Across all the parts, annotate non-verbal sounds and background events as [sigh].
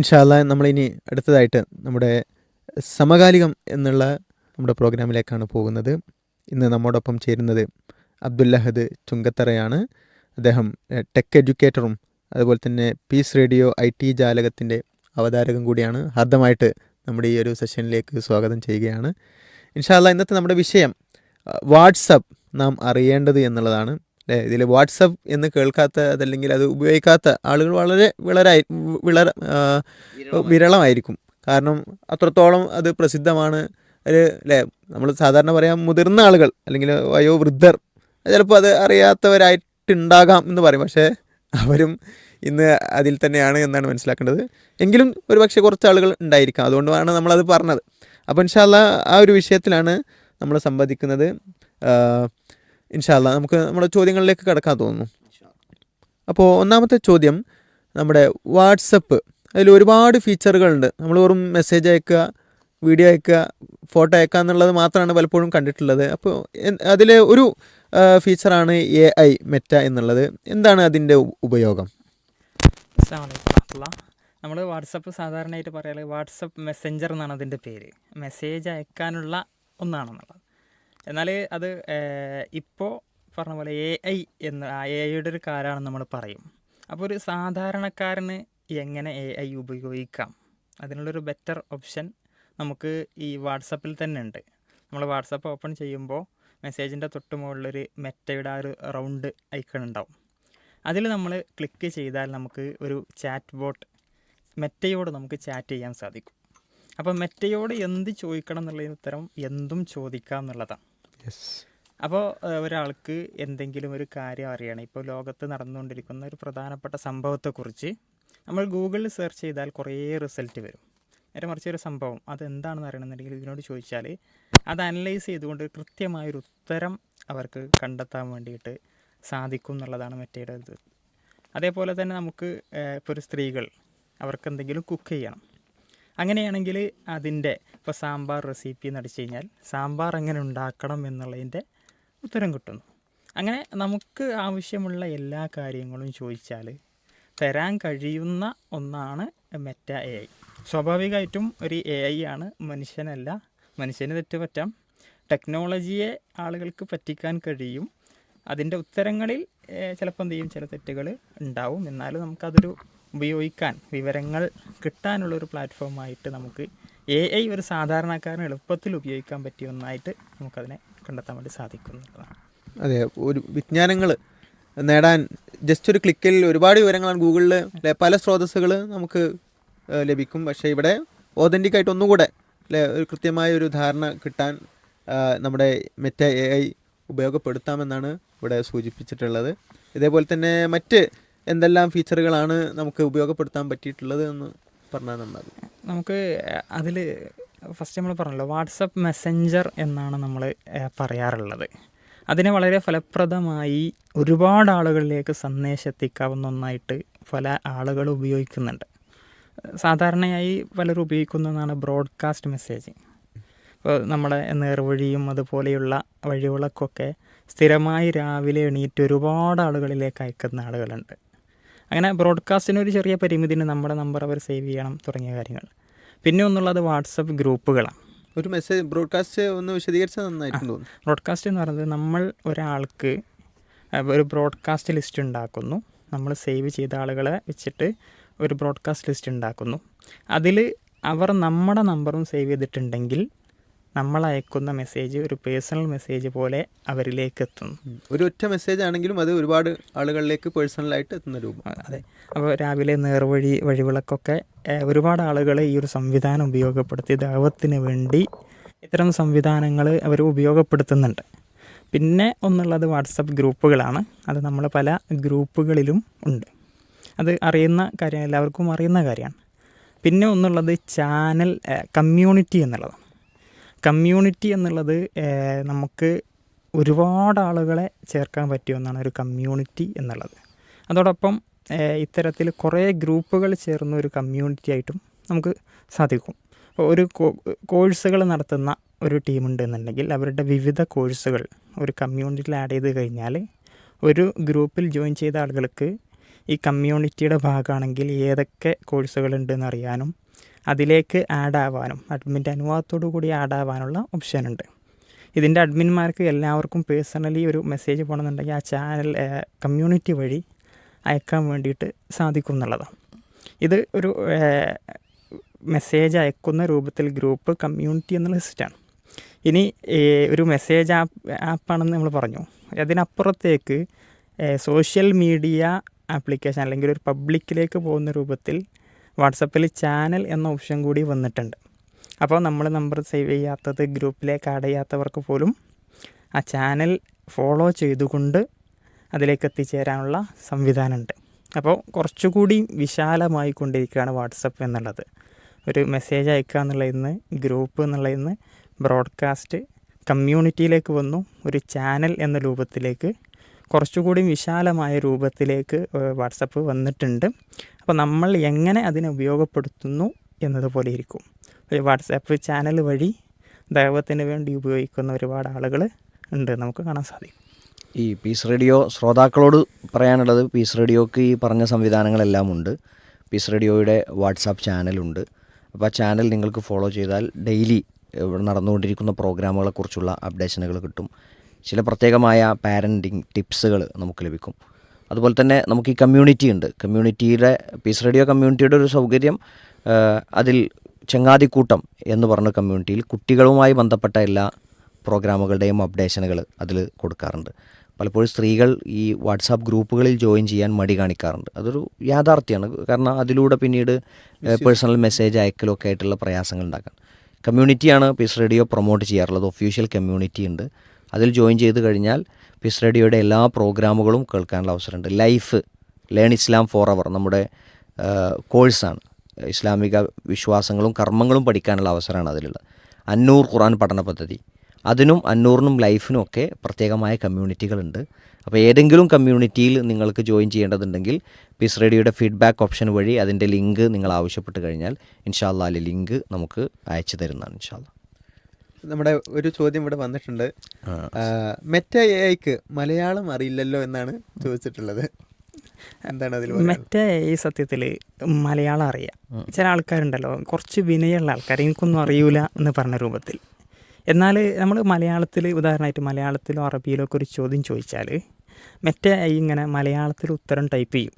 ഇൻഷാല്ല നമ്മളിനി അടുത്തതായിട്ട് നമ്മുടെ സമകാലികം എന്നുള്ള നമ്മുടെ പ്രോഗ്രാമിലേക്കാണ് പോകുന്നത്. ഇന്ന് നമ്മോടൊപ്പം ചേരുന്നത് അബ്ദുല്ലഹദ് ചുങ്കത്തറയാണ്. അദ്ദേഹം ടെക് എഡ്യൂക്കേറ്ററും അതുപോലെ തന്നെ പീസ് റേഡിയോ ഐ ടി ജാലകത്തിന്റെ അവതാരകം കൂടിയാണ്. ഹാർദമായിട്ട് നമ്മുടെ ഈ ഒരു സെഷനിലേക്ക് സ്വാഗതം ചെയ്യുകയാണ്. ഇൻഷാല്ല ഇന്നത്തെ നമ്മുടെ വിഷയം വാട്സപ്പ് നാം അറിയേണ്ടത് എന്നുള്ളതാണ്. അല്ലേ ഇതിൽ വാട്സപ്പ് എന്ന് കേൾക്കാത്ത അതല്ലെങ്കിൽ അത് ഉപയോഗിക്കാത്ത ആളുകൾ വളരെ വിളരായി വിള വിരളമായിരിക്കും. കാരണം അത്രത്തോളം അത് പ്രസിദ്ധമാണ്. ഒരു അല്ലേ നമ്മൾ സാധാരണ പറയാം മുതിർന്ന ആളുകൾ അല്ലെങ്കിൽ വയോവൃദ്ധർ ചിലപ്പോൾ അത് അറിയാത്തവരായിട്ടുണ്ടാകാം എന്ന് പറയും. പക്ഷേ അവരും ഇന്ന് അതിൽ തന്നെയാണ് എന്നാണ് മനസ്സിലാക്കേണ്ടത്. എങ്കിലും ഒരു പക്ഷേ കുറച്ച് ആളുകൾ ഉണ്ടായിരിക്കാം. അതുകൊണ്ടാണ് നമ്മളത് പറഞ്ഞത്. അപ്പോൾ ഇൻഷാല്ല ആ ഒരു വിഷയത്തിലാണ് നമ്മൾ സംവദിക്കുന്നത്. ഇൻഷാല്ല നമുക്ക് നമ്മുടെ ചോദ്യങ്ങളിലേക്ക് കടക്കാൻ തോന്നുന്നു. അപ്പോൾ ഒന്നാമത്തെ ചോദ്യം നമ്മുടെ വാട്സപ്പ്. അതിൽ ഒരുപാട് ഫീച്ചറുകളുണ്ട്. നമ്മൾ വെറും മെസ്സേജ് അയക്കുക വീഡിയോ അയക്കുക ഫോട്ടോ അയക്കുക എന്നുള്ളത് മാത്രമാണ് പലപ്പോഴും കണ്ടിട്ടുള്ളത്. അപ്പോൾ അതിലെ ഒരു ഫീച്ചറാണ് എ ഐ മെറ്റ എന്നുള്ളത്. എന്താണ് അതിന്റെ ഉപയോഗം? നമ്മൾ വാട്സപ്പ് സാധാരണയായിട്ട് പറയാറ് വാട്സപ്പ് മെസ്സഞ്ചർ എന്നാണ് അതിന്റെ പേര്. മെസ്സേജ് അയക്കാനുള്ള ഒന്നാണെന്നുള്ളത്. എന്നാൽ അത് ഇപ്പോൾ പറഞ്ഞ പോലെ എ ഐ എന്ന് എ ഐയുടെ ഒരു കാലമാണെന്ന് നമ്മൾ പറയും. അപ്പോൾ ഒരു സാധാരണക്കാരന് എങ്ങനെ എ ഐ ഉപയോഗിക്കാം? അതിനുള്ളൊരു ബെറ്റർ ഓപ്ഷൻ നമുക്ക് ഈ വാട്സപ്പിൽ തന്നെ ഉണ്ട്. നമ്മൾ വാട്സപ്പ് ഓപ്പൺ ചെയ്യുമ്പോൾ മെസ്സേജിന്റെ തൊട്ട് മുകളിലൊരു മെറ്റയുടെ ആ ഒരു റൗണ്ട് ഐക്കൺ ഉണ്ടാവും. അതിൽ നമ്മൾ ക്ലിക്ക് ചെയ്താൽ നമുക്ക് ഒരു ചാറ്റ് ബോട്ട് മെറ്റയോട് നമുക്ക് ചാറ്റ് ചെയ്യാൻ സാധിക്കും. അപ്പോൾ മെറ്റയോട് എന്ത് ചോദിക്കണം എന്നുള്ളതിന് ഉത്തരം എന്തും ചോദിക്കാം എന്നുള്ളതാണ്. അപ്പോൾ ഒരാൾക്ക് എന്തെങ്കിലും ഒരു കാര്യം അറിയണം. ഇപ്പോൾ ലോകത്ത് നടന്നുകൊണ്ടിരിക്കുന്ന ഒരു പ്രധാനപ്പെട്ട സംഭവത്തെക്കുറിച്ച് നമ്മൾ ഗൂഗിളിൽ സെർച്ച് ചെയ്താൽ കുറേ റിസൾട്ട് വരും. നേരെ മറിച്ച് ഒരു സംഭവം. അതെന്താണെന്ന് അറിയണമെന്നുണ്ടെങ്കിൽ ഇതിനോട് ചോദിച്ചാൽ അത് അനലൈസ് ചെയ്തുകൊണ്ട് കൃത്യമായൊരു ഉത്തരം അവർക്ക് കണ്ടെത്താൻ വേണ്ടിയിട്ട് സാധിക്കും എന്നുള്ളതാണ് മറ്റേടെ ഇത് അതേപോലെ തന്നെ നമുക്ക് ഇപ്പോൾ ഒരു സ്ത്രീകൾ അവർക്ക് എന്തെങ്കിലും കുക്ക് ചെയ്യണം. അങ്ങനെയാണെങ്കിൽ അതിന്റെ ഇപ്പോൾ സാമ്പാർ റെസിപ്പി എന്ന് അടിച്ചു കഴിഞ്ഞാൽ സാമ്പാർ എങ്ങനെ ഉണ്ടാക്കണം എന്നുള്ളതിന്റെ ഉത്തരം കിട്ടുന്നു. അങ്ങനെ നമുക്ക് ആവശ്യമുള്ള എല്ലാ കാര്യങ്ങളും ചോദിച്ചാൽ തരാൻ കഴിയുന്ന ഒന്നാണ് മെറ്റ എ ഐ. സ്വാഭാവികമായിട്ടും ഒരു എ ഐ ആണ് മനുഷ്യനല്ല മനുഷ്യന് തെറ്റുപറ്റാം. ടെക്നോളജിയെ ആളുകൾക്ക് പറ്റിക്കാൻ കഴിയും. അതിന്റെ ഉത്തരങ്ങളിൽ ചിലപ്പോൾ എന്ത് ചെയ്യും? ചില തെറ്റുകൾ ഉണ്ടാവും. എന്നാലും നമുക്കതൊരു ഉപയോഗിക്കാൻ വിവരങ്ങൾ കിട്ടാനുള്ളൊരു പ്ലാറ്റ്ഫോമായിട്ട് നമുക്ക് എ ഐ ഒരു സാധാരണക്കാരന് എളുപ്പത്തിൽ ഉപയോഗിക്കാൻ പറ്റിയ ഒന്നായിട്ട് നമുക്കതിനെ കണ്ടെത്താൻ വേണ്ടി സാധിക്കുന്നതാണ്. അതെ ഒരു വിജ്ഞാനങ്ങൾ നേടാൻ ജസ്റ്റ് ഒരു ക്ലിക്കിൽ ഒരുപാട് വിവരങ്ങളാണ് ഗൂഗിളിൽ പല സ്രോതസ്സുകൾ നമുക്ക് ലഭിക്കും. പക്ഷേ ഇവിടെ ഓതന്റിക് ആയിട്ട് ഒന്നുകൂടെ ഒരു കൃത്യമായ ഒരു ധാരണ കിട്ടാൻ നമ്മുടെ മെറ്റ എ ഐ ഉപയോഗപ്പെടുത്താമെന്നാണ് ഇവിടെ സൂചിപ്പിച്ചിട്ടുള്ളത്. ഇതേപോലെ തന്നെ മറ്റ് എന്തെല്ലാം ഫീച്ചറുകളാണ് നമുക്ക് ഉപയോഗപ്പെടുത്താൻ പറ്റിയിട്ടുള്ളത് എന്ന് പറഞ്ഞാൽ നന്നാകും. നമുക്ക് അതിൽ ഫസ്റ്റ് നമ്മൾ പറഞ്ഞല്ലോ വാട്സപ്പ് മെസ്സഞ്ചർ എന്നാണ് നമ്മൾ പറയാറുള്ളത്. അതിനെ വളരെ ഫലപ്രദമായി ഒരുപാട് ആളുകളിലേക്ക് സന്ദേശം എത്തിക്കാവുന്ന ഒന്നായിട്ട് പല ആളുകൾ ഉപയോഗിക്കുന്നുണ്ട്. സാധാരണയായി പലരും ഉപയോഗിക്കുന്നതാണ് ബ്രോഡ്കാസ്റ്റ് മെസ്സേജിങ് ഇപ്പോൾ നമ്മുടെ നേർവഴിയും അതുപോലെയുള്ള വഴികളൊക്കെ സ്ഥിരമായി രാവിലെ എണീറ്റ് ഒരുപാട് ആളുകളിലേക്ക് അയക്കുന്ന ആളുകളുണ്ട്. അങ്ങനെ ബ്രോഡ്കാസ്റ്റിന് ഒരു ചെറിയ പരിമിതിന് നമ്മുടെ നമ്പർ അവർ സേവ് ചെയ്യണം തുടങ്ങിയ കാര്യങ്ങൾ. പിന്നെ ഒന്നുള്ളത് വാട്സപ്പ് ഗ്രൂപ്പുകളാണ് ഒരു മെസ്സേജ് ബ്രോഡ്കാസ്റ്റ് ഒന്ന് വിശദീകരിച്ചാൽ നന്നായിരിക്കും തോന്നുന്നു. ബ്രോഡ്കാസ്റ്റ് എന്ന് പറയുന്നത് നമ്മൾ ഒരാൾക്ക് ഒരു ബ്രോഡ്കാസ്റ്റ് ലിസ്റ്റ് ഉണ്ടാക്കുന്നു. നമ്മൾ സേവ് ചെയ്ത ആളുകളെ വെച്ചിട്ട് ഒരു ബ്രോഡ്കാസ്റ്റ് ലിസ്റ്റ് ഉണ്ടാക്കുന്നു. അതിൽ അവർ നമ്മുടെ നമ്പറും സേവ് ചെയ്തിട്ടുണ്ടെങ്കിൽ നമ്മൾ അയക്കുന്ന മെസ്സേജ് ഒരു പേഴ്സണൽ മെസ്സേജ് പോലെ അവരിലേക്ക് എത്തുന്നു ഒരു ഒറ്റ മെസ്സേജ് ആണെങ്കിലും അത് ഒരുപാട് ആളുകളിലേക്ക് പേഴ്സണലായിട്ട് എത്തുന്ന രൂപം. അതെ. അപ്പോൾ രാവിലെ നേർവഴി വഴിവിളക്കൊക്കെ ഒരുപാട് ആളുകൾ ഈ ഒരു സംവിധാനം ഉപയോഗപ്പെടുത്തി ദൈവത്തിന് വേണ്ടി ഇത്തരം സംവിധാനങ്ങൾ അവർ ഉപയോഗപ്പെടുത്തുന്നുണ്ട്. പിന്നെ ഒന്നുള്ളത് വാട്സപ്പ് ഗ്രൂപ്പുകളാണ്. അത് നമ്മൾ പല ഗ്രൂപ്പുകളിലും ഉണ്ട്. അത് അറിയുന്ന കാര്യം എല്ലാവർക്കും അറിയുന്ന കാര്യമാണ് പിന്നെ ഒന്നുള്ളത് ചാനൽ കമ്മ്യൂണിറ്റി എന്നുള്ളതാണ്. കമ്മ്യൂണിറ്റി എന്നുള്ളത് നമുക്ക് ഒരുപാട് ആളുകളെ ചേർക്കാൻ പറ്റിയ ഒന്നാണ് ഒരു കമ്മ്യൂണിറ്റി എന്നുള്ളത്. അതോടൊപ്പം ഇത്തരത്തിൽ കുറേ ഗ്രൂപ്പുകൾ ചേർന്ന ഒരു കമ്മ്യൂണിറ്റി ആയിട്ടും നമുക്ക് സാധിക്കും. ഒരു കോഴ്സുകൾ നടത്തുന്ന ഒരു ടീമുണ്ട് എന്നുണ്ടെങ്കിൽ അവരുടെ വിവിധ കോഴ്സുകൾ ഒരു കമ്മ്യൂണിറ്റിയിൽ ആഡ് ചെയ്ത് കഴിഞ്ഞാൽ ഒരു ഗ്രൂപ്പിൽ ജോയിൻ ചെയ്ത ആളുകൾക്ക് ഈ കമ്മ്യൂണിറ്റിയുടെ ഭാഗമാണെങ്കിൽ ഏതൊക്കെ കോഴ്സുകളുണ്ടെന്ന് അറിയാനും അതിലേക്ക് ആഡ് ആവാനും അഡ്മിന്റെ അനുവാദത്തോടു കൂടി ആഡ് ആവാനുള്ള ഓപ്ഷൻ ഉണ്ട്. ഇതിന്റെ അഡ്മിന്മാർക്ക് എല്ലാവർക്കും പേഴ്സണലി ഒരു മെസ്സേജ് പോകണമെന്നുണ്ടെങ്കിൽ ആ ചാനൽ കമ്മ്യൂണിറ്റി വഴി അയക്കാൻ വേണ്ടിയിട്ട് സാധിക്കും എന്നുള്ളതാണ്. ഇത് ഒരു മെസ്സേജ് അയക്കുന്ന രൂപത്തിൽ ഗ്രൂപ്പ് കമ്മ്യൂണിറ്റി എന്നുള്ള സിസ്റ്റാണ് ഇനി ഒരു മെസ്സേജ് ആപ്പ് ആപ്പാണെന്ന് നമ്മൾ പറഞ്ഞു. അതിനപ്പുറത്തേക്ക് സോഷ്യൽ മീഡിയ ആപ്ലിക്കേഷൻ അല്ലെങ്കിൽ ഒരു പബ്ലിക്കിലേക്ക് പോകുന്ന രൂപത്തിൽ വാട്സപ്പിൽ ചാനൽ എന്ന ഓപ്ഷൻ കൂടി വന്നിട്ടുണ്ട്. അപ്പോൾ നമ്മൾ നമ്പർ സേവ് ചെയ്യാത്തത് ഗ്രൂപ്പിലേക്ക് ആഡ് ചെയ്യാത്തവർക്ക് പോലും ആ ചാനൽ ഫോളോ ചെയ്തുകൊണ്ട് അതിലേക്ക് എത്തിച്ചേരാനുള്ള സംവിധാനമുണ്ട്. അപ്പോൾ കുറച്ചുകൂടി വിശാലമായി കൊണ്ടിരിക്കുകയാണ് വാട്സപ്പ് എന്നുള്ളത്. ഒരു മെസ്സേജ് അയക്കുക എന്നുള്ളതിൽ നിന്ന് ഗ്രൂപ്പ് എന്നുള്ളതിൽ നിന്ന് ബ്രോഡ്കാസ്റ്റ് കമ്മ്യൂണിറ്റിയിലേക്ക് വന്നു ഒരു ചാനൽ എന്ന രൂപത്തിലേക്ക് കുറച്ചുകൂടി വിശാലമായ രൂപത്തിലേക്ക് വാട്സപ്പ് വന്നിട്ടുണ്ട്. അപ്പോൾ നമ്മൾ എങ്ങനെ അതിനെ ഉപയോഗപ്പെടുത്തുന്നു എന്നതുപോലെ ഇരിക്കും. ഒരു വാട്സാപ്പ് ചാനൽ വഴി ദൈവത്തിന് വേണ്ടി ഉപയോഗിക്കുന്ന ഒരുപാട് ആളുകൾ ഉണ്ട്. നമുക്ക് കാണാൻ സാധിക്കും. ഈ പീസ് റേഡിയോ ശ്രോതാക്കളോട് പറയാനുള്ളത് പീസ് റേഡിയോക്ക് ഈ പറഞ്ഞ സംവിധാനങ്ങളെല്ലാം ഉണ്ട്. പീസ് റേഡിയോയുടെ വാട്സാപ്പ് ചാനലുണ്ട് അപ്പോൾ ആ ചാനൽ നിങ്ങൾക്ക് ഫോളോ ചെയ്താൽ ഡെയിലി ഇവിടെ നടന്നുകൊണ്ടിരിക്കുന്ന പ്രോഗ്രാമുകളെക്കുറിച്ചുള്ള അപ്ഡേഷനുകൾ കിട്ടും. ചില പ്രത്യേകമായ പാരന്റിങ് ടിപ്സുകൾ നമുക്ക് ലഭിക്കും. അതുപോലെ തന്നെ നമുക്ക് ഈ കമ്മ്യൂണിറ്റി ഉണ്ട്. കമ്മ്യൂണിറ്റിയുടെ പീസ് റേഡിയോ കമ്മ്യൂണിറ്റിയുടെ ഒരു സൗകര്യം അതിൽ ചങ്ങാതിക്കൂട്ടം എന്ന് പറഞ്ഞ കമ്മ്യൂണിറ്റിയിൽ കുട്ടികളുമായി ബന്ധപ്പെട്ട എല്ലാ പ്രോഗ്രാമുകളുടെയും അപ്ഡേഷനുകൾ അതിൽ കൊടുക്കാറുണ്ട്. പലപ്പോഴും സ്ത്രീകൾ ഈ വാട്സാപ്പ് ഗ്രൂപ്പുകളിൽ ജോയിൻ ചെയ്യാൻ മടി കാണിക്കാറുണ്ട്. അതൊരു യാഥാർത്ഥ്യമാണ്. കാരണം അതിലൂടെ പിന്നീട് പേഴ്സണൽ മെസ്സേജ് അയക്കലൊക്കെ ആയിട്ടുള്ള പ്രയാസങ്ങൾ ഉണ്ടാക്കാൻ. കമ്മ്യൂണിറ്റിയാണ് പീസ് റേഡിയോ പ്രൊമോട്ട് ചെയ്യാറുള്ളത്. ഒഫീഷ്യൽ കമ്മ്യൂണിറ്റി ഉണ്ട്. അതിൽ ജോയിൻ ചെയ്ത് കഴിഞ്ഞാൽ പീസ് റേഡിയോയുടെ എല്ലാ പ്രോഗ്രാമുകളും കേൾക്കാനുള്ള അവസരമുണ്ട്. ലൈഫ് ലേൺ ഇസ്ലാം ഫോർ അവർ നമ്മുടെ കോഴ്സാണ്. ഇസ്ലാമിക വിശ്വാസങ്ങളും കർമ്മങ്ങളും പഠിക്കാനുള്ള അവസരമാണ് അതിലുള്ളത്. അന്നൂർ ഖുറാൻ പഠന പദ്ധതി. അതിനും അന്നൂറിനും ലൈഫിനും ഒക്കെ പ്രത്യേകമായ കമ്മ്യൂണിറ്റികളുണ്ട്. അപ്പോൾ ഏതെങ്കിലും കമ്മ്യൂണിറ്റിയിൽ നിങ്ങൾക്ക് ജോയിൻ ചെയ്യേണ്ടതുണ്ടെങ്കിൽ പീസ് റേഡിയോയുടെ ഫീഡ്ബാക്ക് ഓപ്ഷൻ വഴി അതിന്റെ ലിങ്ക് നിങ്ങൾ ആവശ്യപ്പെട്ട് കഴിഞ്ഞാൽ ഇൻഷാല്ലാ ലിങ്ക് നമുക്ക് അയച്ചു തരുന്നതാണ് ഇൻഷാല്ല നമ്മുടെ ഒരു ചോദ്യം ഇവിടെ വന്നിട്ടുണ്ട്. മെറ്റ എഐക്ക് ഐക്ക് മലയാളം അറിയില്ലല്ലോ എന്നാണ് ചോദിച്ചിട്ടുള്ളത്. എന്താണ് അതിൽ മെറ്റ എഐ ഈ സത്യത്തിൽ മലയാളം അറിയാം. ചില ആൾക്കാരുണ്ടല്ലോ കുറച്ച് വിനയുള്ള ആൾക്കാർ എനിക്കൊന്നും അറിയൂല എന്ന് പറഞ്ഞ രൂപത്തിൽ. എന്നാൽ നമ്മൾ മലയാളത്തിൽ ഉദാഹരണമായിട്ട് മലയാളത്തിലോ അറബിയിലോ ഒക്കെ ഒരു ചോദ്യം ചോദിച്ചാൽ മെറ്റ എഐ ഇങ്ങനെ മലയാളത്തിൽ ഉത്തരം ടൈപ്പ് ചെയ്യും.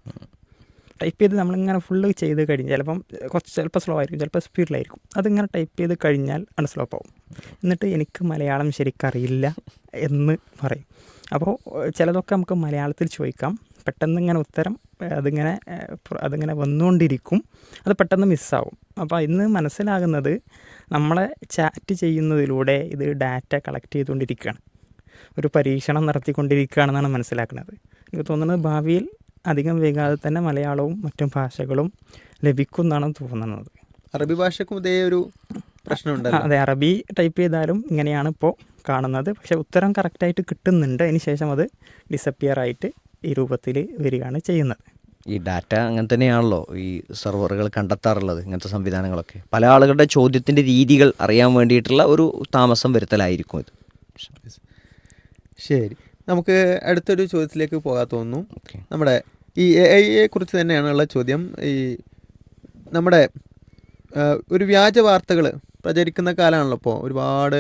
ടൈപ്പ് ചെയ്ത് നമ്മളിങ്ങനെ ഫുള്ള് ചെയ്ത് കഴിഞ്ഞ് ചിലപ്പം കുറച്ച് ചിലപ്പോൾ സ്ലോ ആയിരിക്കും ചിലപ്പോൾ സ്പീഡിലായിരിക്കും അതിങ്ങനെ ടൈപ്പ് ചെയ്ത് കഴിഞ്ഞാൽ ആണ് സ്ലോപ്പ് ആവും. എന്നിട്ട് എനിക്ക് മലയാളം ശരിക്കറിയില്ല എന്ന് പറയും. അപ്പോൾ ചിലതൊക്കെ നമുക്ക് മലയാളത്തിൽ ചോദിക്കാം. പെട്ടെന്ന് ഇങ്ങനെ ഉത്തരം അതിങ്ങനെ അതിങ്ങനെ വന്നുകൊണ്ടിരിക്കും. അത് പെട്ടെന്ന് മിസ്സാവും അപ്പോൾ ഇന്ന് മനസ്സിലാകുന്നത് നമ്മളെ ചാറ്റ് ചെയ്യുന്നതിലൂടെ ഇത് ഡാറ്റ കളക്ട് ചെയ്തുകൊണ്ടിരിക്കുകയാണ്. ഒരു പരീക്ഷണം നടത്തിക്കൊണ്ടിരിക്കുകയാണെന്നാണ് മനസ്സിലാക്കുന്നത്. എനിക്ക് തോന്നുന്നത് ഭാവിയിൽ അധികം വൈകാതെ തന്നെ മലയാളവും മറ്റും ഭാഷകളും ലഭിക്കുമെന്നാണ് തോന്നുന്നത്. അറബി ഭാഷക്കും ഇതേ ഒരു പ്രശ്നമുണ്ടല്ലോ. അതെ അറബി ടൈപ്പ് ചെയ്താലും ഇങ്ങനെയാണ് ഇപ്പോൾ കാണുന്നത്. പക്ഷേ ഉത്തരം കറക്റ്റായിട്ട് കിട്ടുന്നുണ്ട്. അതിന് ശേഷം അത് ഡിസപ്പിയർ ആയിട്ട് ഈ രൂപത്തിൽ വരികയാണ് ചെയ്യുന്നത്. ഈ ഡാറ്റ അങ്ങനെ തന്നെയാണല്ലോ ഈ സെർവറുകൾ കണ്ടെത്താറുള്ളത് ഇങ്ങനത്തെ സംവിധാനങ്ങളൊക്കെ. പല ആളുകളുടെ ചോദ്യത്തിന്റെ രീതികൾ അറിയാൻ വേണ്ടിയിട്ടുള്ള ഒരു താമസം വരുത്തലായിരിക്കും ഇത്. ശരി. നമുക്ക് അടുത്തൊരു ചോദ്യത്തിലേക്ക് പോകാൻ തോന്നുന്നു. നമ്മുടെ ഈ എ ഐയെ കുറിച്ച് തന്നെയാണുള്ള ചോദ്യം. ഈ നമ്മുടെ ഒരു വ്യാജ വാർത്തകൾ പ്രചരിക്കുന്ന കാലമാണല്ലോ ഇപ്പോൾ ഒരുപാട്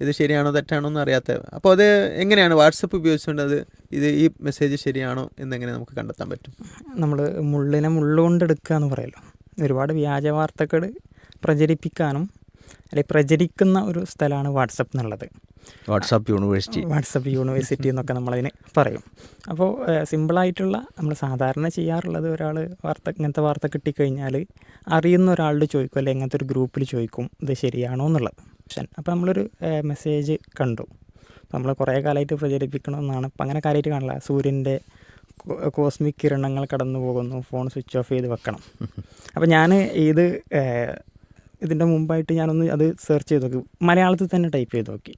ഇത് ശരിയാണോ തെറ്റാണോ എന്ന് അറിയാത്ത അപ്പോൾ അത് എങ്ങനെയാണ് വാട്സപ്പ് ഉപയോഗിച്ചുകൊണ്ട് അത് ഇത് ഈ മെസ്സേജ് ശരിയാണോ എന്നെങ്ങനെ നമുക്ക് കണ്ടെത്താൻ പറ്റും? നമ്മൾ മുള്ളിനെ മുള്ളുകൊണ്ട് എടുക്കുക എന്ന് പറയല്ലോ. ഒരുപാട് വ്യാജ വാർത്തകൾ പ്രചരിപ്പിക്കാനും അല്ലെങ്കിൽ പ്രചരിക്കുന്ന ഒരു സ്ഥലമാണ് വാട്സപ്പ് എന്നുള്ളത്. WhatsApp university. വാട്സപ്പ് യൂണിവേഴ്സിറ്റി എന്നൊക്കെ നമ്മളതിന് പറയും. അപ്പോൾ സിമ്പിളായിട്ടുള്ള നമ്മൾ സാധാരണ ചെയ്യാറുള്ളത് ഒരാൾ വാർത്ത ഇങ്ങനത്തെ വാർത്ത കിട്ടിക്കഴിഞ്ഞാൽ അറിയുന്ന ഒരാളോട് ചോദിക്കും അല്ലെങ്കിൽ ഇങ്ങനത്തെ ഒരു ഗ്രൂപ്പിൽ ചോദിക്കും ഇത് ശരിയാണോ എന്നുള്ളത്. ഓപ്ഷൻ അപ്പോൾ നമ്മളൊരു മെസ്സേജ് കണ്ടു. നമ്മൾ കുറേ കാലമായിട്ട് പ്രചരിപ്പിക്കണമെന്നാണ്. അപ്പം അങ്ങനെ കാര്യമായിട്ട് കാണില്ല. സൂര്യന്റെ കോസ്മിക് കിരണങ്ങൾ കടന്നു പോകുന്നു. ഫോൺ സ്വിച്ച് ഓഫ് ചെയ്ത് വെക്കണം. അപ്പോൾ ഞാൻ ഇത് ഇതിന്റെ മുമ്പായിട്ട് ഞാനൊന്ന് അത് സെർച്ച് ചെയ്ത് നോക്കി. മലയാളത്തിൽ തന്നെ ടൈപ്പ് ചെയ്ത് നോക്കി.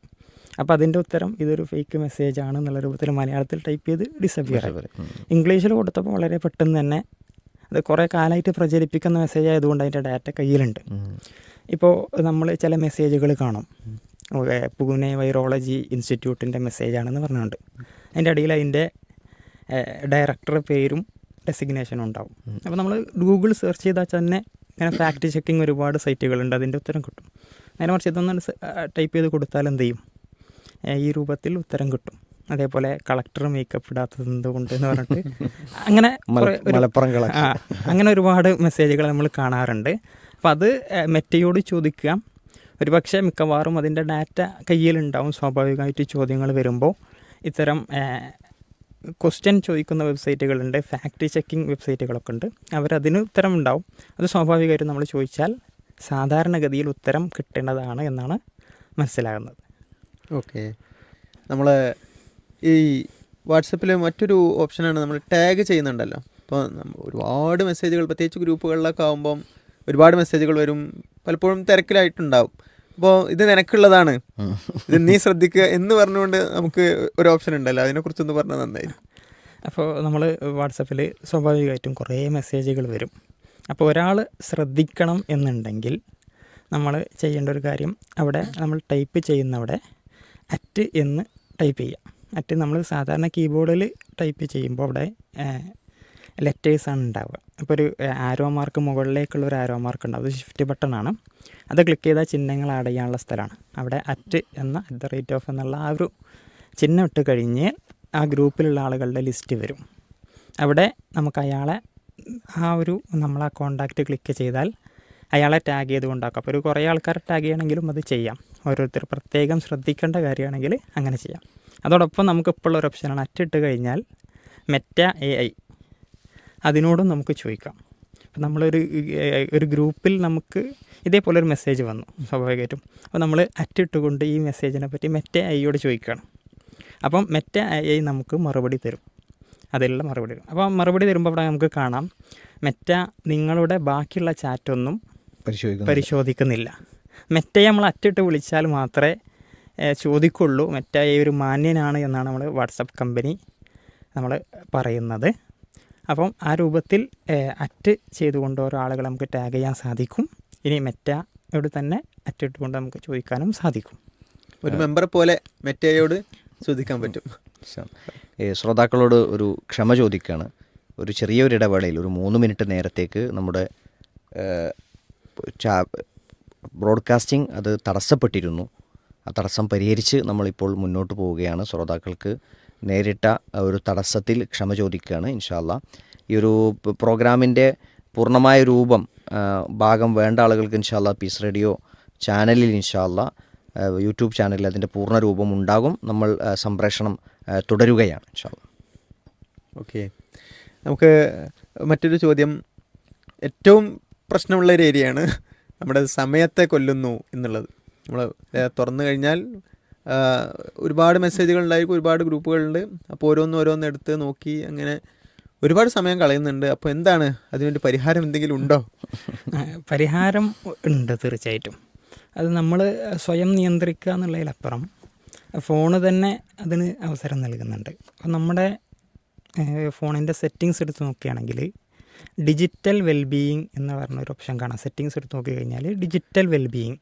അപ്പോൾ അതിന്റെ ഉത്തരം ഇതൊരു ഫേക്ക് മെസ്സേജ് ആണ് എന്നുള്ള രൂപത്തിൽ മലയാളത്തിൽ ടൈപ്പ് ചെയ്ത് ഡിസപ്പിയർ ആയി. ഇംഗ്ലീഷിൽ കൊടുത്തപ്പോൾ വളരെ പെട്ടെന്ന് തന്നെ അത് കുറേ കാലമായിട്ട് പ്രചരിപ്പിക്കുന്ന മെസ്സേജ് ആയതുകൊണ്ട് അതിന്റെ ഡാറ്റ കയ്യിലുണ്ട്. ഇപ്പോൾ നമ്മൾ ചില മെസ്സേജുകൾ കാണും. പൂനെ വൈറോളജി ഇൻസ്റ്റിറ്റ്യൂട്ടിന്റെ മെസ്സേജാണെന്ന് പറഞ്ഞുകൊണ്ട്. അതിന്റെ അടിയിൽ അതിന്റെ ഡയറക്ടറുടെ പേരും ഡെസിഗ്നേഷനും ഉണ്ടാവും. അപ്പോൾ നമ്മൾ ഗൂഗിൾ സെർച്ച് ചെയ്താൽ തന്നെ ഇങ്ങനെ ഫാക്ട് ചെക്കിംഗ് ഒരുപാട് സൈറ്റുകളുണ്ട് അതിന്റെ ഉത്തരം കിട്ടും. നേരെ മറിച്ച് ഇതൊന്നും ടൈപ്പ് ചെയ്ത് കൊടുത്താൽ എന്ത് ചെയ്യും? ഈ രൂപത്തിൽ ഉത്തരം കിട്ടും. അതേപോലെ കളക്ടർ മേക്കപ്പ് ഇടാത്തത് എന്തുകൊണ്ട് എന്ന് പറഞ്ഞിട്ട് [laughs] അങ്ങനെ മലപ്പുറം അങ്ങനെ ഒരുപാട് മെസ്സേജുകൾ നമ്മൾ കാണാറുണ്ട്. അപ്പോൾ അത് മെറ്റയോട് ചോദിക്കുക. ഒരു പക്ഷേ മിക്കവാറും അതിന്റെ ഡാറ്റ കയ്യിലുണ്ടാവും. സ്വാഭാവികമായിട്ട് ചോദ്യങ്ങൾ വരുമ്പോൾ ഇത്തരം ക്വസ്റ്റ്യൻ ചോദിക്കുന്ന വെബ്സൈറ്റുകളുണ്ട് ഫാക്ട് ചെക്കിംഗ് വെബ്സൈറ്റുകളൊക്കെ ഉണ്ട്. അവരതിന് ഉത്തരം ഉണ്ടാവും അത് സ്വാഭാവികമായിട്ടും നമ്മൾ ചോദിച്ചാൽ സാധാരണഗതിയിൽ ഉത്തരം കിട്ടേണ്ടതാണ് എന്നാണ് മനസ്സിലാകുന്നത്. ഓക്കെ. നമ്മൾ ഈ വാട്സപ്പിൽ മറ്റൊരു ഓപ്ഷനാണ് നമ്മൾ ടാഗ് ചെയ്യുന്നുണ്ടല്ലോ. ഇപ്പോൾ ഒരുപാട് മെസ്സേജുകൾ പ്രത്യേകിച്ച് ഗ്രൂപ്പുകളിലൊക്കെ ആകുമ്പം ഒരുപാട് മെസ്സേജുകൾ വരും. പലപ്പോഴും തിരക്കിലായിട്ടുണ്ടാവും. അപ്പോൾ ഇത് നിനക്കുള്ളതാണ്. ഇത് നീ ശ്രദ്ധിക്കുക എന്ന് പറഞ്ഞുകൊണ്ട് നമുക്ക് ഒരു ഓപ്ഷൻ ഉണ്ടല്ലോ. അതിനെക്കുറിച്ചൊന്ന് പറഞ്ഞാൽ നന്നായിരിക്കും അപ്പോൾ നമ്മൾ വാട്സപ്പിൽ സ്വാഭാവികമായിട്ടും കുറേ മെസ്സേജുകൾ വരും. അപ്പോൾ ഒരാൾ ശ്രദ്ധിക്കണം എന്നുണ്ടെങ്കിൽ നമ്മൾ ചെയ്യേണ്ട ഒരു കാര്യം അവിടെ നമ്മൾ ടൈപ്പ് ചെയ്യുന്നവിടെ അറ്റ് എന്ന് ടൈപ്പ് ചെയ്യാം. അറ്റ് നമ്മൾ സാധാരണ കീബോർഡിൽ ടൈപ്പ് ചെയ്യുമ്പോൾ അവിടെ ലെറ്റേഴ്സാണ് ഉണ്ടാവുക. അപ്പോൾ ഒരു ആരോ മാർക്ക് മുകളിലേക്കുള്ള ഒരു ആരോ മാർക്ക് ഉണ്ടാവും അത് ഷിഫ്റ്റ് ബട്ടണാണ് അത് ക്ലിക്ക് ചെയ്താൽ ചിഹ്നങ്ങൾ ആഡ് ചെയ്യാനുള്ള സ്ഥലമാണ്. അവിടെ അറ്റ് എന്ന അറ്റ് ദ റേറ്റ് ഓഫ് എന്നുള്ള ആ ഒരു ചിഹ്നം ഇട്ട് കഴിഞ്ഞ് ആ ഗ്രൂപ്പിലുള്ള ആളുകളുടെ ലിസ്റ്റ് വരും. അവിടെ നമുക്ക് അയാളെ ആ ഒരു നമ്മൾ കോണ്ടാക്റ്റ് ക്ലിക്ക് ചെയ്താൽ അയാളെ ടാഗ് ചെയ്ത് കൊണ്ടാക്കാം അപ്പോൾ ഒരു കുറേ ആൾക്കാരെ ടാഗ് ചെയ്യണമെങ്കിലും അത് ചെയ്യാം. ഓരോരുത്തർ പ്രത്യേകം ശ്രദ്ധിക്കേണ്ട കാര്യമാണെങ്കിൽ അങ്ങനെ ചെയ്യാം. അതോടൊപ്പം നമുക്ക് ഇപ്പോൾ ഉള്ള ഒരു ഓപ്ഷനാണ് അറ്റിട്ട് കഴിഞ്ഞാൽ മെറ്റ എ ഐ അതിനോടും നമുക്ക് ചോദിക്കാം. അപ്പം നമ്മളൊരു ഒരു ഗ്രൂപ്പിൽ നമുക്ക് ഇതേപോലെ ഒരു മെസ്സേജ് വന്നു സ്വാഭാവികമായിട്ടും. അപ്പോൾ നമ്മൾ അറ്റിട്ടുകൊണ്ട് ഈ മെസ്സേജിനെ പറ്റി മെറ്റ ഐയോട് ചോദിക്കുകയാണ്. അപ്പം മെറ്റ ഐ നമുക്ക് മറുപടി തരും. അതിലുള്ള മറുപടി തരും. അപ്പോൾ മറുപടി തരുമ്പോൾ അവിടെ നമുക്ക് കാണാം മെറ്റ നിങ്ങളുടെ ബാക്കിയുള്ള ചാറ്റൊന്നും പരിശോധിക്കുന്നു പരിശോധിക്കുന്നില്ല. മെറ്റയെ നമ്മൾ അറ്റിട്ട് വിളിച്ചാൽ മാത്രമേ ചോദിക്കുള്ളൂ. മെറ്റ ഈ ഒരു മാന്യനാണ് എന്നാണ് നമ്മൾ വാട്സപ്പ് കമ്പനി നമ്മൾ പറയുന്നത്. അപ്പം ആ രൂപത്തിൽ അറ്റ് ചെയ്തുകൊണ്ട് ഓരോ ആളുകളെ നമുക്ക് ടാഗ് ചെയ്യാൻ സാധിക്കും. ഇനി മെറ്റയോട് തന്നെ അറ്റിട്ടുകൊണ്ട് നമുക്ക് ചോദിക്കാനും സാധിക്കും. ഒരു മെമ്പറെ പോലെ മെറ്റയോട് ചോദിക്കാൻ പറ്റും. ശ്രോതാക്കളോട് ഒരു ക്ഷമ ചോദിക്കുകയാണ് ഒരു ചെറിയൊരു ഇടവേളയിൽ ഒരു മൂന്ന് മിനിറ്റ് നേരത്തേക്ക് നമ്മുടെ ചാ- ബ്രോഡ്കാസ്റ്റിംഗ് അത് തടസ്സപ്പെട്ടിരുന്നു. ആ തടസ്സം പരിഹരിച്ച് നമ്മളിപ്പോൾ മുന്നോട്ട് പോവുകയാണ്. ശ്രോതാക്കൾക്ക് നേരിട്ട ഒരു തടസ്സത്തിൽ ക്ഷമ ചോദിക്കുകയാണ് ഇൻഷാല്ല ഈ ഒരു പ്രോഗ്രാമിന്റെ പൂർണമായ രൂപം ഭാഗം വേണ്ട ആളുകൾക്ക് ഇൻഷാല്ല പീസ് റേഡിയോ ചാനലിൽ ഇൻഷാല്ല യൂട്യൂബ് ചാനലിൽ അതിന്റെ പൂർണ രൂപം ഉണ്ടാകും. നമ്മൾ സംപ്രേഷണം തുടരുകയാണ് ഇൻഷാല്ല ഓക്കെ. നമുക്ക് മറ്റൊരു ചോദ്യം. ഏറ്റവും പ്രശ്നമുള്ള ഒരു ഏരിയയാണ് നമ്മുടെ സമയത്തെ കൊല്ലുന്നു എന്നുള്ളത്. നമ്മൾ തുറന്നു കഴിഞ്ഞാൽ ഒരുപാട് മെസ്സേജുകൾ ഉണ്ടായിരിക്കും ഒരുപാട് ഗ്രൂപ്പുകളുണ്ട് അപ്പോൾ ഓരോന്ന് ഓരോന്ന് എടുത്ത് നോക്കി അങ്ങനെ ഒരുപാട് സമയം കളയുന്നുണ്ട്. അപ്പോൾ എന്താണ്? അതിനൊരു പരിഹാരം എന്തെങ്കിലും ഉണ്ടോ? പരിഹാരം ഉണ്ട് തീർച്ചയായിട്ടും. അത് നമ്മൾ സ്വയം നിയന്ത്രിക്കുക എന്നുള്ളതിലപ്പുറം ഫോണ് തന്നെ അതിന് അവസരം നൽകുന്നുണ്ട്. അപ്പം നമ്മുടെ ഫോണിന്റെ സെറ്റിങ്സ് എടുത്ത് നോക്കുകയാണെങ്കിൽ ഡിജിറ്റൽ വെൽബീയിങ് എന്ന് പറഞ്ഞ ഒരു ഓപ്ഷൻ കാണാം. സെറ്റിങ്സ് എടുത്ത് നോക്കിക്കഴിഞ്ഞാൽ ഡിജിറ്റൽ വെൽബീയിങ്.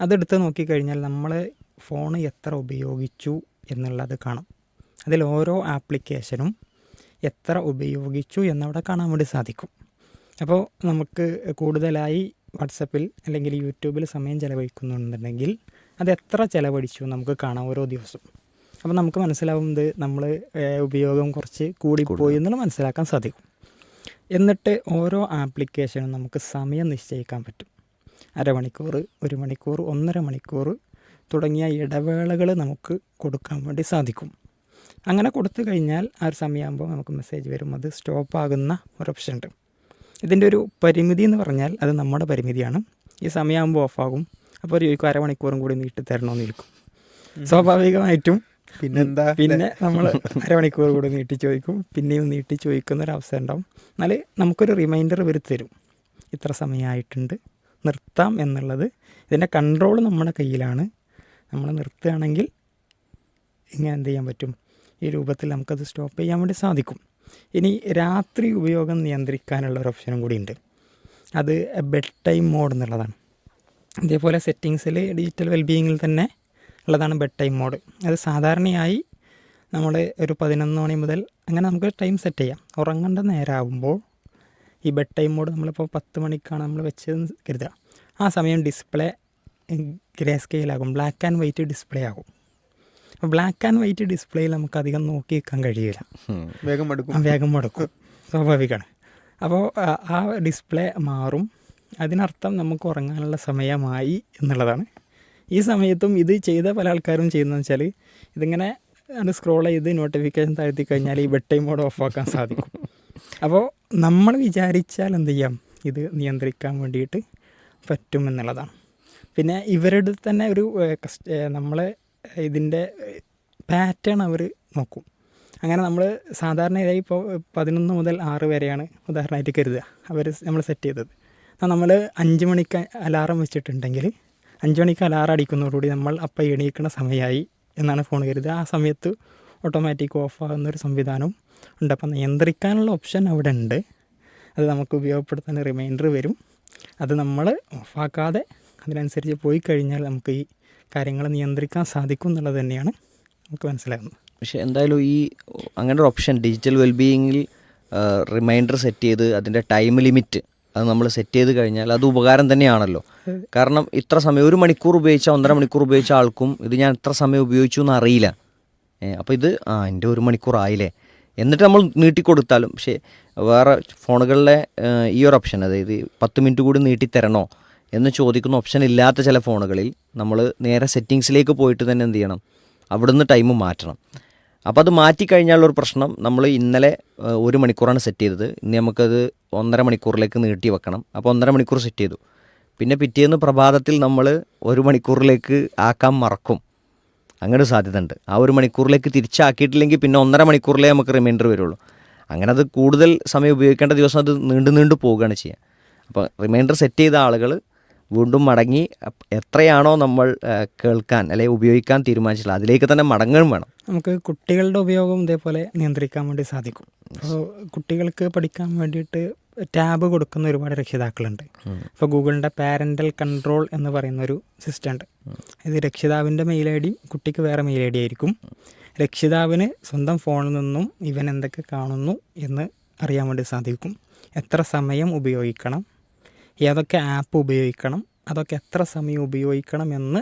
അതെടുത്ത് നോക്കിക്കഴിഞ്ഞാൽ നമ്മൾ ഫോൺ എത്ര ഉപയോഗിച്ചു എന്നുള്ളത് കാണാം. അതിൽ ഓരോ ആപ്ലിക്കേഷനും എത്ര ഉപയോഗിച്ചു എന്നവിടെ കാണാൻ വേണ്ടി സാധിക്കും. അപ്പോൾ നമുക്ക് കൂടുതലായി വാട്സപ്പിൽ അല്ലെങ്കിൽ യൂട്യൂബിൽ സമയം ചിലവഴിക്കുന്നുണ്ടെങ്കിൽ അത് എത്ര ചിലവഴിച്ചു നമുക്ക് കാണാം ഓരോ ദിവസം. അപ്പോൾ നമുക്ക് മനസ്സിലാവുന്നത് നമ്മൾ ഉപയോഗം കുറച്ച് കൂടിപ്പോയി. എന്നുള്ളത് മനസ്സിലാക്കാൻ സാധിക്കും. എന്നിട്ട് ഓരോ ആപ്ലിക്കേഷനും നമുക്ക് സമയം നിശ്ചയിക്കാൻ പറ്റും. അരമണിക്കൂർ ഒരു മണിക്കൂർ ഒന്നര മണിക്കൂർ തുടങ്ങിയ ഇടവേളകൾ നമുക്ക് കൊടുക്കാൻ വേണ്ടി സാധിക്കും. അങ്ങനെ കൊടുത്തു കഴിഞ്ഞാൽ ആ ഒരു സമയമാകുമ്പോൾ നമുക്ക് മെസ്സേജ് വരും അത് സ്റ്റോപ്പ് ആകുന്ന ഒരു ഓപ്ഷൻ ഉണ്ട്. ഇതിന്റെ ഒരു പരിമിതി എന്ന് പറഞ്ഞാൽ അത് നമ്മുടെ പരിമിതിയാണ്. ഈ സമയമാകുമ്പോൾ ഓഫാകും അപ്പോൾ ഒരു ചോദിക്കും അരമണിക്കൂറും കൂടി നീട്ടി തരണമെന്ന് ചോദിക്കും സ്വാഭാവികമായിട്ടും പിന്നെന്താ പിന്നെ നമ്മൾ അരമണിക്കൂർ കൂടി നീട്ടി ചോദിക്കും. പിന്നെയും നീട്ടി ചോദിക്കുന്ന ഒരു അവസരം ഉണ്ടാവും എന്നാൽ നമുക്കൊരു റിമൈൻഡർ ഇവർ തരും. ഇത്ര സമയമായിട്ടുണ്ട് നിർത്താം എന്നുള്ളത്. ഇതിന്റെ കൺട്രോൾ നമ്മുടെ കയ്യിലാണ്. നമ്മൾ നിർത്തുകയാണെങ്കിൽ ഇങ്ങനെ എന്ത് ചെയ്യാൻ പറ്റും? ഈ രൂപത്തിൽ നമുക്കത് സ്റ്റോപ്പ് ചെയ്യാൻ വേണ്ടി സാധിക്കും. ഇനി രാത്രി ഉപയോഗം നിയന്ത്രിക്കാനുള്ള ഒരു ഓപ്ഷനും കൂടി ഉണ്ട് അത് ബെഡ് ടൈം മോഡ് എന്നുള്ളതാണ്. ഇതേപോലെ സെറ്റിങ്സിൽ ഡിജിറ്റൽ വെൽബീയിങ്ങിൽ തന്നെ ഉള്ളതാണ് ബെഡ് ടൈം മോഡ്. അത് സാധാരണയായി നമ്മൾ ഒരു പതിനൊന്ന് മണി മുതൽ അങ്ങനെ നമുക്ക് ടൈം സെറ്റ് ചെയ്യാം. ഉറങ്ങേണ്ട നേരമാകുമ്പോൾ ഈ ബെഡ് ടൈം മോഡ് നമ്മളിപ്പോൾ പത്ത് മണിക്കാണ് നമ്മൾ വെച്ചതെന്ന് കരുതുക. ആ സമയം ഡിസ്പ്ലേ ഗ്രേ സ്കെയിലാകും. ബ്ലാക്ക് ആൻഡ് വൈറ്റ് ഡിസ്പ്ലേ ആകും. അപ്പോൾ ബ്ലാക്ക് ആൻഡ് വൈറ്റ് ഡിസ്പ്ലേയിൽ നമുക്ക് അധികം നോക്കി നിൽക്കാൻ കഴിയില്ല വേഗം മടുക്കും. ആ, വേഗം മടുക്കും. സ്വാഭാവികമാണ്. അപ്പോൾ ആ ഡിസ്പ്ലേ മാറും. അതിനർത്ഥം നമുക്ക് ഉറങ്ങാനുള്ള സമയമായി എന്നുള്ളതാണ്. ഈ സമയത്തും ഇത് ചെയ്ത പല ആൾക്കാരും ചെയ്യുന്നതെന്ന് വെച്ചാൽ ഇതിങ്ങനെ അത് സ്ക്രോൾ ചെയ്ത് നോട്ടിഫിക്കേഷൻ താഴ്ത്തി കഴിഞ്ഞാൽ ഈ ബെഡ് ടൈം മോഡ് ഓഫാക്കാൻ സാധിക്കും. അപ്പോൾ നമ്മൾ വിചാരിച്ചാൽ എന്ത് ചെയ്യാം? ഇത് നിയന്ത്രിക്കാൻ വേണ്ടിയിട്ട് പറ്റുമെന്നുള്ളതാണ് പിന്നെ ഇവരുടെ തന്നെ ഒരു നമ്മൾ ഇതിന്റെ പാറ്റേൺ അവർ നോക്കും. അങ്ങനെ നമ്മൾ സാധാരണയായി ഇപ്പോൾ പതിനൊന്ന് മുതൽ ആറ് വരെയാണ് ഉദാഹരണമായിട്ട് കരുതുക. അവർ നമ്മൾ സെറ്റ് ചെയ്തത്. നമ്മൾ അഞ്ച് മണിക്ക് അലാറം വെച്ചിട്ടുണ്ടെങ്കിൽ അഞ്ച് മണിക്ക് അലാറം അടിക്കുന്നതോടുകൂടി നമ്മൾ അപ്പം എണീക്കുന്ന സമയമായി എന്നാണ് ഫോൺ കരുതുക. ആ സമയത്ത് ഓട്ടോമാറ്റിക് ഓഫ് ആകുന്ന ഒരു സംവിധാനം ഉണ്ട്. അപ്പം നിയന്ത്രിക്കാനുള്ള ഓപ്ഷൻ അവിടെ ഉണ്ട്. അത് നമുക്ക് ഉപയോഗപ്പെടുത്താൻ റിമൈൻഡർ വരും. അത് നമ്മൾ ഓഫാക്കാതെ അതിനനുസരിച്ച് പോയി കഴിഞ്ഞാൽ നമുക്ക് ഈ കാര്യങ്ങൾ നിയന്ത്രിക്കാൻ സാധിക്കും എന്നുള്ളത് തന്നെയാണ് നമുക്ക് മനസ്സിലാകുന്നത് പക്ഷേ എന്തായാലും ഈ അങ്ങനെ ഒരു ഓപ്ഷൻ ഡിജിറ്റൽ വെൽബീയിങ്ങിൽ റിമൈൻഡർ സെറ്റ് ചെയ്ത് അതിന്റെ ടൈം ലിമിറ്റ് അത് നമ്മൾ സെറ്റ് ചെയ്ത് കഴിഞ്ഞാൽ അത് ഉപകാരം തന്നെയാണല്ലോ. കാരണം ഇത്ര സമയം ഒരു മണിക്കൂർ ഉപയോഗിച്ച ഒന്നര മണിക്കൂർ ഉപയോഗിച്ച ആൾക്കും ഇത് ഞാൻ ഇത്ര സമയം ഉപയോഗിച്ചു എന്ന് അറിയില്ല. അപ്പോൾ ഇത് ആ എന്റെ ഒരു മണിക്കൂർ ആയില്ലേ? എന്നിട്ട് നമ്മൾ നീട്ടിക്കൊടുത്താലും പക്ഷേ വേറെ ഫോണുകളിലെ ഈ ഒരു ഓപ്ഷൻ അതായത് പത്ത് മിനിറ്റ് കൂടി നീട്ടിത്തരണോ എന്ന് ചോദിക്കുന്ന ഓപ്ഷൻ ഇല്ലാത്ത ചില ഫോണുകളിൽ നമ്മൾ നേരെ സെറ്റിങ്സിലേക്ക് പോയിട്ട് തന്നെ എന്ത് ചെയ്യണം? അവിടുന്ന് ടൈം മാറ്റണം. അപ്പോൾ അത് മാറ്റിക്കഴിഞ്ഞാലുള്ളൊരു പ്രശ്നം നമ്മൾ ഇന്നലെ ഒരു മണിക്കൂറാണ് സെറ്റ് ചെയ്തത്. ഇനി നമുക്കത് ഒന്നര മണിക്കൂറിലേക്ക് നീട്ടി വെക്കണം. അപ്പോൾ ഒന്നര മണിക്കൂർ സെറ്റ് ചെയ്തു. പിന്നെ പിറ്റേന്ന് പ്രഭാതത്തിൽ നമ്മൾ ഒരു മണിക്കൂറിലേക്ക് ആക്കാൻ മറക്കും. അങ്ങനെ സാധ്യത ഉണ്ട് ആ ഒരു മണിക്കൂറിലേക്ക് തിരിച്ചാക്കിയിട്ടില്ലെങ്കിൽ പിന്നെ ഒന്നര മണിക്കൂറിലേ നമുക്ക് റിമൈൻഡർ വരുള്ളൂ. അങ്ങനെ അത് കൂടുതൽ സമയം ഉപയോഗിക്കേണ്ട ദിവസം അത് നീണ്ടു നീണ്ടു പോവുകയാണ് ചെയ്യുക അപ്പോൾ റിമൈൻഡർ സെറ്റ് ചെയ്ത ആളുകൾ വീണ്ടും മടങ്ങി എത്രയാണോ നമ്മൾ കേൾക്കാൻ അല്ലെങ്കിൽ ഉപയോഗിക്കാൻ തീരുമാനിച്ചിട്ടുള്ളത് അതിലേക്ക് തന്നെ മടങ്ങുകയും വേണം. നമുക്ക് കുട്ടികളുടെ ഉപയോഗം ഇതേപോലെ നിയന്ത്രിക്കാൻ വേണ്ടി സാധിക്കും. അപ്പോൾ കുട്ടികൾക്ക് പഠിക്കാൻ വേണ്ടിയിട്ട് ടാബ് കൊടുക്കുന്ന ഒരുപാട് രക്ഷിതാക്കളുണ്ട്. ഇപ്പോൾ ഗൂഗിളിന്റെ പാരന്റൽ കൺട്രോൾ എന്ന് പറയുന്ന ഒരു സിസ്റ്റം ഉണ്ട് ഇത് രക്ഷിതാവിന്റെ മെയിൽ ഐ ഡിയും കുട്ടിക്ക് വേറെ മെയിൽ ഐ ഡി ആയിരിക്കും രക്ഷിതാവിന് സ്വന്തം ഫോണിൽ നിന്നും ഇവൻ എന്തൊക്കെ കാണുന്നു എന്ന് അറിയാൻ വേണ്ടി സാധിക്കും. എത്ര സമയം ഉപയോഗിക്കണം ഏതൊക്കെ ആപ്പ് ഉപയോഗിക്കണം അതൊക്കെ എത്ര സമയം ഉപയോഗിക്കണം എന്ന്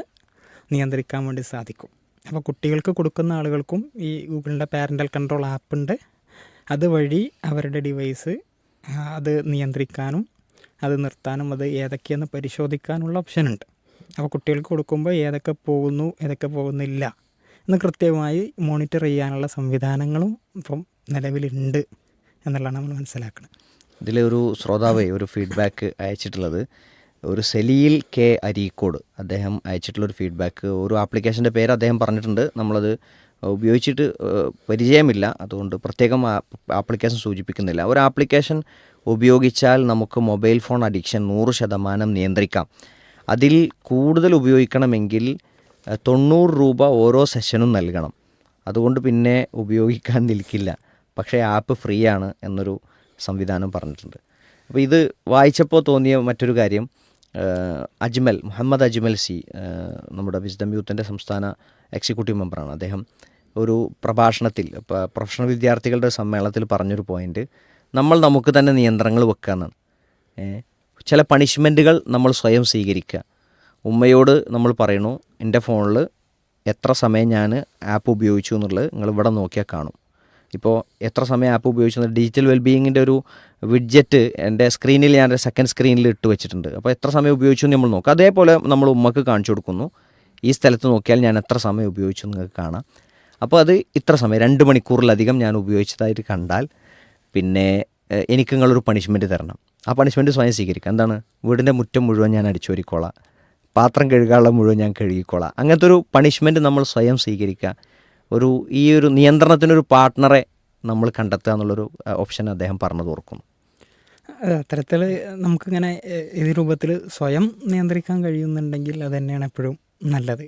നിയന്ത്രിക്കാൻ വേണ്ടി സാധിക്കും. അപ്പോൾ കുട്ടികൾക്ക് കൊടുക്കുന്ന ആളുകൾക്കും ഈ ഗൂഗിളിന്റെ പാരന്റൽ കൺട്രോൾ ആപ്പ് ഉണ്ട്. അതുവഴി അവരുടെ ഡിവൈസ് അത് നിയന്ത്രിക്കാനും അത് നിർത്താനും അത് ഏതൊക്കെയെന്ന് പരിശോധിക്കാനുള്ള ഓപ്ഷൻ ഉണ്ട് അപ്പോൾ കുട്ടികൾക്ക് കൊടുക്കുമ്പോൾ ഏതൊക്കെ പോകുന്നു ഏതൊക്കെ പോകുന്നില്ല എന്ന് കൃത്യമായി മോണിറ്റർ ചെയ്യാനുള്ള സംവിധാനങ്ങളും ഇപ്പം നിലവിലുണ്ട് എന്നുള്ളതാണ് നമ്മൾ മനസ്സിലാക്കുന്നത് ഇതിലൊരു ശ്രോതാവേ ഒരു ഫീഡ്ബാക്ക് അയച്ചിട്ടുള്ളത് ഒരു സെലിയിൽ കെ അരീക്കോട് അദ്ദേഹം അയച്ചിട്ടുള്ള ഒരു ഫീഡ്ബാക്ക് ഒരു ആപ്ലിക്കേഷന്റെ പേര് അദ്ദേഹം പറഞ്ഞിട്ടുണ്ട്. നമ്മളത് ഉപയോഗിച്ചിട്ട് പരിചയമില്ല. അതുകൊണ്ട് പ്രത്യേകം ആപ്ലിക്കേഷൻ സൂചിപ്പിക്കുന്നില്ല. ഒരു ആപ്ലിക്കേഷൻ ഉപയോഗിച്ചാൽ നമുക്ക് മൊബൈൽ ഫോൺ അഡിക്ഷൻ നൂറ് ശതമാനം നിയന്ത്രിക്കാം. അതിൽ കൂടുതൽ ഉപയോഗിക്കണമെങ്കിൽ തൊണ്ണൂറ് രൂപ ഓരോ സെഷനും നൽകണം. അതുകൊണ്ട് പിന്നെ ഉപയോഗിക്കാൻ നിൽക്കില്ല. പക്ഷേ ആപ്പ് ഫ്രീ ആണ് എന്നൊരു സംവിധാനം പറഞ്ഞിട്ടുണ്ട്. അപ്പോൾ ഇത് വായിച്ചപ്പോൾ തോന്നിയ മറ്റൊരു കാര്യം അജ്മൽ മുഹമ്മദ് അജ്മൽ സി നമ്മുടെ വിസ്ഡം യൂത്തിന്റെ സംസ്ഥാന എക്സിക്യൂട്ടീവ് മെമ്പറാണ്. അദ്ദേഹം ഒരു പ്രഭാഷണത്തിൽ പ്രൊഫഷണൽ വിദ്യാർത്ഥികളുടെ സമ്മേളനത്തിൽ പറഞ്ഞൊരു പോയിന്റ് നമ്മൾ നമുക്ക് തന്നെ നിയന്ത്രണങ്ങൾ വെക്കുക എന്നാണ്. ചില പണിഷ്മെന്റുകൾ നമ്മൾ സ്വയം സ്വീകരിക്കുക. ഉമ്മയോട് നമ്മൾ പറയണു എന്റെ ഫോണിൽ എത്ര സമയം ഞാൻ ആപ്പ് ഉപയോഗിച്ചു എന്നുള്ളത് നിങ്ങൾ ഇവിടെ നോക്കിയാൽ കാണും. ഇപ്പോൾ എത്ര സമയം ആപ്പ് ഉപയോഗിച്ചു ഡിജിറ്റൽ വെൽബീയിങ്ങിന്റെ ഒരു വിഡ്ജറ്റ് എന്റെ സ്ക്രീനിൽ ഞാൻ സെക്കൻഡ് സ്ക്രീനിൽ ഇട്ട് വെച്ചിട്ടുണ്ട്. അപ്പോൾ എത്ര സമയം ഉപയോഗിച്ചു എന്ന് നമ്മൾ നോക്കുക. അതേപോലെ നമ്മൾ ഉമ്മക്ക് കാണിച്ചു കൊടുക്കുന്നു ഈ സ്ഥലത്ത് നോക്കിയാൽ ഞാൻ എത്ര സമയം ഉപയോഗിച്ചു നിങ്ങൾക്ക് കാണാം. അപ്പോൾ അത് ഇത്ര സമയം രണ്ട് മണിക്കൂറിലധികം ഞാൻ ഉപയോഗിച്ചതായിട്ട് കണ്ടാൽ പിന്നെ എനിക്ക് നിങ്ങളൊരു പണിഷ്മെന്റ് തരണം. ആ പണിഷ്മെന്റ് സ്വയം സ്വീകരിക്കുക എന്താണ്? വീടിന്റെ മുറ്റം മുഴുവൻ ഞാൻ അടിച്ചോരിക്കോളാം. പാത്രം കഴുകാനുള്ള മുഴുവൻ ഞാൻ കഴുകിക്കോളാം. അങ്ങനത്തെ ഒരു പണിഷ്മെന്റ് നമ്മൾ സ്വയം സ്വീകരിക്കുക. ഒരു ഈ ഒരു നിയന്ത്രണത്തിനൊരു പാർട്ട്ണറെ നമ്മൾ കണ്ടെത്തുക എന്നുള്ളൊരു ഓപ്ഷൻ അദ്ദേഹം പറഞ്ഞത് ഓർക്കുന്നു. അത് അത്തരത്തിൽ നമുക്കിങ്ങനെ ഈ രൂപത്തിൽ സ്വയം നിയന്ത്രിക്കാൻ കഴിയുന്നുണ്ടെങ്കിൽ അത് തന്നെയാണ് എപ്പോഴും നല്ലത്.